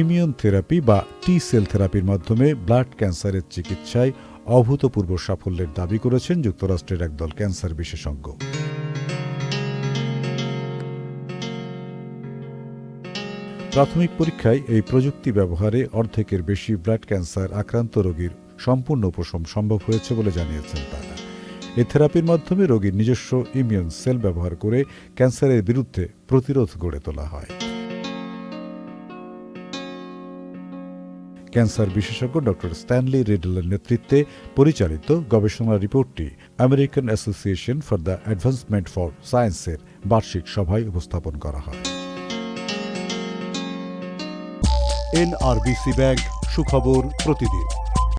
Immune therapy বা টি sell থেরাপির মাধ্যমে ব্লাড ক্যান্সারের চিকিৎসায় অভূতপূর্ব সাফল্যের দাবি করেছেন যুক্তরাষ্ট্রের একদল ক্যান্সার বিশেষজ্ঞ। প্রাথমিক পরীক্ষায় এই প্রযুক্তি ব্যবহারে অর্ধেকের বেশি ব্লাড ক্যান্সার আক্রান্ত রোগীর সম্পূর্ণ উপশম সম্ভব হয়েছে বলে জানিয়েছেন তারা। এই থেরাপির মাধ্যমে রোগীর নিজস্ব ইমিউন সেল ব্যবহার করে ক্যান্সারের বিরুদ্ধে প্রতিরোধ গড়ে তোলা হয়। ক্যান্সার বিশেষজ্ঞ ডক্টর স্ট্যানলি রেডেলের নেতৃত্বে পরিচালিত গবেষণা রিপোর্টটি American Association for the advancement for সায়েন্সের বার্ষিক সভায় উপস্থাপন করা হয়। এনআরবিসি ব্যাংক সুখবর প্রতিদিন।